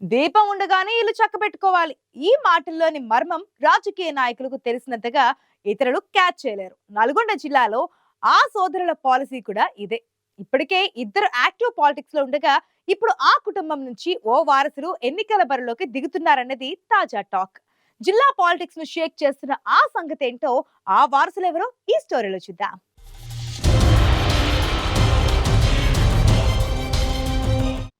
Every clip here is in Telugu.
దీపం ఉండగానే ఇల్లు చక్కబెట్టుకోవాలి. ఈ మాటల్లోని మర్మం రాజకీయ నాయకులకు తెలిసినంతగా ఇతరులు క్యాచ్ చేయలేరు. నల్గొండ జిల్లాలో ఆ సోదరుల పాలసీ కూడా ఇదే. ఇప్పటికే ఇద్దరు యాక్టివ్ పాలిటిక్స్లో ఉండగా ఇప్పుడు ఆ కుటుంబం నుంచి ఓ వారసులు ఎన్నికల బరిలోకి దిగుతున్నారన్నది తాజా టాక్. జిల్లా పాలిటిక్స్ను షేక్ చేస్తున్న ఆ సంగతి ఏంటో ఆ వారసులు ఎవరో ఈ స్టోరీలో చూద్దాం.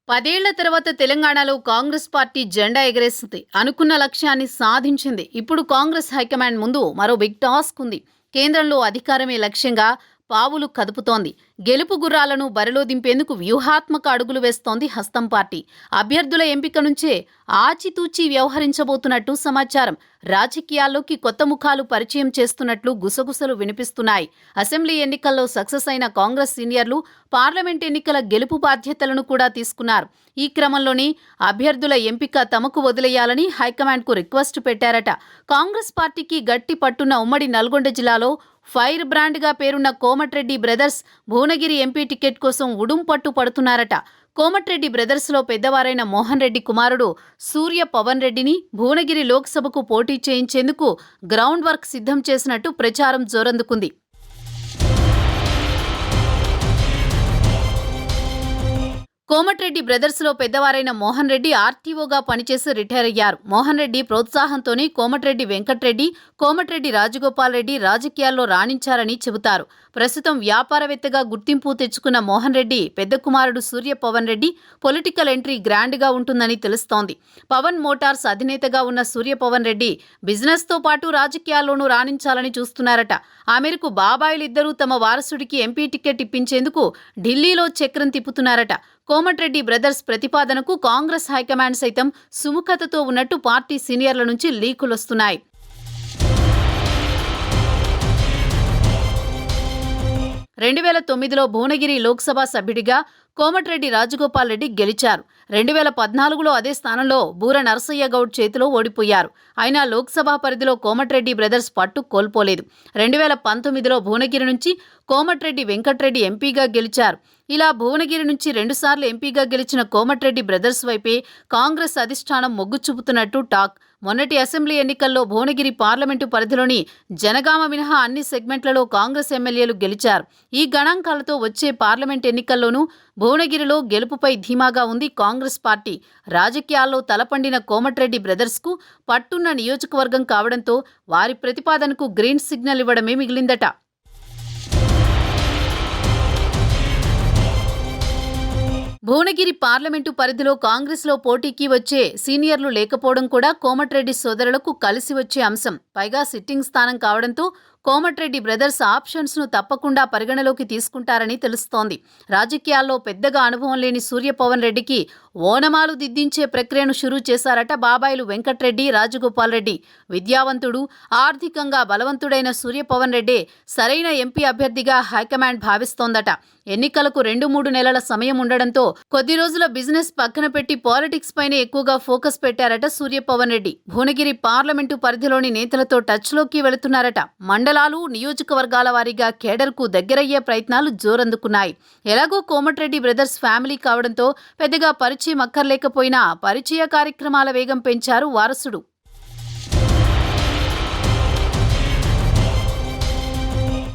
పదేళ్ళ తర్వాత తెలంగాణలో కాంగ్రెస్ పార్టీ జెండా ఎగరేసింది. అనుకున్న లక్ష్యాన్ని సాధించింది. ఇప్పుడు కాంగ్రెస్ హైకమాండ్ ముందు మరో బిగ్ టాస్క్ ఉంది. కేంద్రంలో అధికారమే లక్ష్యంగా పావులు కదుపుతోంది. గెలుపు గుర్రాలను బరిలో దింపేందుకు వ్యూహాత్మక అడుగులు వేస్తోంది హస్తం పార్టీ. అభ్యర్థుల ఎంపిక నుంచే ఆచితూచి వ్యవహరించబోతున్నట్టు సమాచారం. రాజకీయాల్లోకి కొత్త ముఖాలు పరిచయం చేస్తున్నట్లు గుసగుసలు వినిపిస్తున్నాయి. అసెంబ్లీ ఎన్నికల్లో సక్సెస్ అయిన కాంగ్రెస్ సీనియర్లు పార్లమెంట్ ఎన్నికల గెలుపు బాధ్యతలను కూడా తీసుకున్నారు. ఈ క్రమంలోనే అభ్యర్థుల ఎంపిక తమకు వదిలేయాలని హైకమాండ్కు రిక్వెస్ట్ పెట్టారట. కాంగ్రెస్ పార్టీకి గట్టి పట్టున్న ఉమ్మడి నల్గొండ జిల్లాలో ఫైర్ బ్రాండ్గా పేరున్న Komatireddy brothers Bhuvanagiri MP ticket కోసం ఉడుం పట్టు పడుతున్నారట. కోమటిరెడ్డి బ్రదర్స్లో పెద్దవారైన మోహన్ రెడ్డి కుమారుడు సూర్య పవన్ రెడ్డిని భువనగిరి లోక్సభకు పోటీ చేయించేందుకు గ్రౌండ్ వర్క్ సిద్ధం చేసినట్టు ప్రచారం జోరందుకుంది. కోమటిరెడ్డి బ్రదర్స్లో పెద్దవారైన మోహన్ రెడ్డి ఆర్టీఓగా పనిచేసి రిటైర్ అయ్యారు మోహన్ రెడ్డి ప్రోత్సాహంతోనే కోమటిరెడ్డి వెంకట్రెడ్డి కోమటిరెడ్డి రాజగోపాల్ రెడ్డి రాజకీయాల్లో రాణించారని చెబుతారు. ప్రస్తుతం వ్యాపారవేత్తగా గుర్తింపు తెచ్చుకున్న మోహన్ రెడ్డి పెద్ద కుమారుడు సూర్య పవన్ రెడ్డి పొలిటికల్ ఎంట్రీ గ్రాండ్గా ఉంటుందని తెలుస్తోంది. పవన్ మోటార్స్ అధినేతగా ఉన్న సూర్య పవన్ రెడ్డి బిజినెస్తో పాటు రాజకీయాల్లోనూ రాణించాలని చూస్తున్నారట. ఆ మేరకు బాబాయిలిద్దరూ తమ వారసుడికి ఎంపీ టికెట్ ఇప్పించేందుకు ఢిల్లీలో చక్రం తిప్పుతున్నారట. కోమటిరెడ్డి బ్రదర్స్ ప్రతిపాదనకు కాంగ్రెస్ హైకమాండ్ సైతం సుముఖతతో ఉన్నట్టు పార్టీ సీనియర్ల నుంచి లీకులొస్తున్నాయి రెండు వేల తొమ్మిదిలో భువనగిరి లోక్సభ సభ్యుడిగా కోమటిరెడ్డి రాజగోపాల్ రెడ్డి గెలిచారు. రెండు వేల పద్నాలుగులో అదే స్థానంలో బూర నరసయ్య గౌడ్ చేతిలో ఓడిపోయారు. అయినా లోక్సభ పరిధిలో కోమటిరెడ్డి బ్రదర్స్ పట్టు కోల్పోలేదు. రెండు వేల పంతొమ్మిదిలో భువనగిరి నుంచి కోమటిరెడ్డి వెంకట్రెడ్డి ఎంపీగా గెలిచారు. ఇలా భువనగిరి నుంచి రెండుసార్లు ఎంపీగా గెలిచిన కోమటిరెడ్డి బ్రదర్స్ వైపే కాంగ్రెస్ అధిష్టానం మొగ్గు చూపుతున్నట్టు టాక్. మొన్నటి అసెంబ్లీ ఎన్నికల్లో భువనగిరి పార్లమెంటు పరిధిలోని జనగామ మినహా అన్ని సెగ్మెంట్లలో కాంగ్రెస్ ఎమ్మెల్యేలు గెలిచారు. ఈ గణాంకాలతో వచ్చే పార్లమెంట్ ఎన్నికల్లోనూ భువనగిరిలో గెలుపుపై ధీమాగా ఉంది కాంగ్రెస్ పార్టీ. రాజకీయాల్లో తలపండిన కోమటిరెడ్డి బ్రదర్స్కు పట్టున్న నియోజకవర్గం కావడంతో వారి ప్రతిపాదనకు గ్రీన్ సిగ్నల్ ఇవ్వడమే మిగిలిందట. భువనగిరి పార్లమెంటు పరిధిలో కాంగ్రెస్లో పోటీకి వచ్చే సీనియర్లు లేకపోవడం కూడా కోమటిరెడ్డి సోదరులకు కలిసి వచ్చే అంశం. పైగా సిట్టింగ్ స్థానం కావడంతో కోమటిరెడ్డి బ్రదర్స్ ఆప్షన్స్ను తప్పకుండా పరిగణలోకి తీసుకుంటారని తెలుస్తోంది. రాజకీయాల్లో పెద్దగా అనుభవం లేని సూర్యపవన్ రెడ్డికి ఓనమాలు దిద్దించే ప్రక్రియను షురూ చేశారట బాబాయిలు వెంకట్రెడ్డి రాజగోపాల్ రెడ్డి. విద్యావంతుడు ఆర్థికంగా బలవంతుడైన సూర్యపవన్ రెడ్డే సరైన ఎంపీ అభ్యర్థిగా హైకమాండ్ భావిస్తోందట. ఎన్నికలకు రెండు మూడు నెలల సమయం ఉండడంతో కొద్ది రోజుల బిజినెస్ పక్కన పెట్టి పాలిటిక్స్ పైన ఎక్కువగా ఫోకస్ పెట్టారట సూర్యపవన్ రెడ్డి. భువనగిరి పార్లమెంటు పరిధిలోని నేతలతో టచ్లోకి వెళుతున్నారట. మండలాలు నియోజకవర్గాల వారీగా కేడర్కు దగ్గరయ్యే ప్రయత్నాలు జోరందుకున్నాయి. ఎలాగో కోమటిరెడ్డి బ్రదర్స్ ఫ్యామిలీ కావడంతో పెద్దగా పరిచయం అక్కర్లేకపోయినా పరిచయ కార్యక్రమాల వేగం పెంచారు వారసుడు.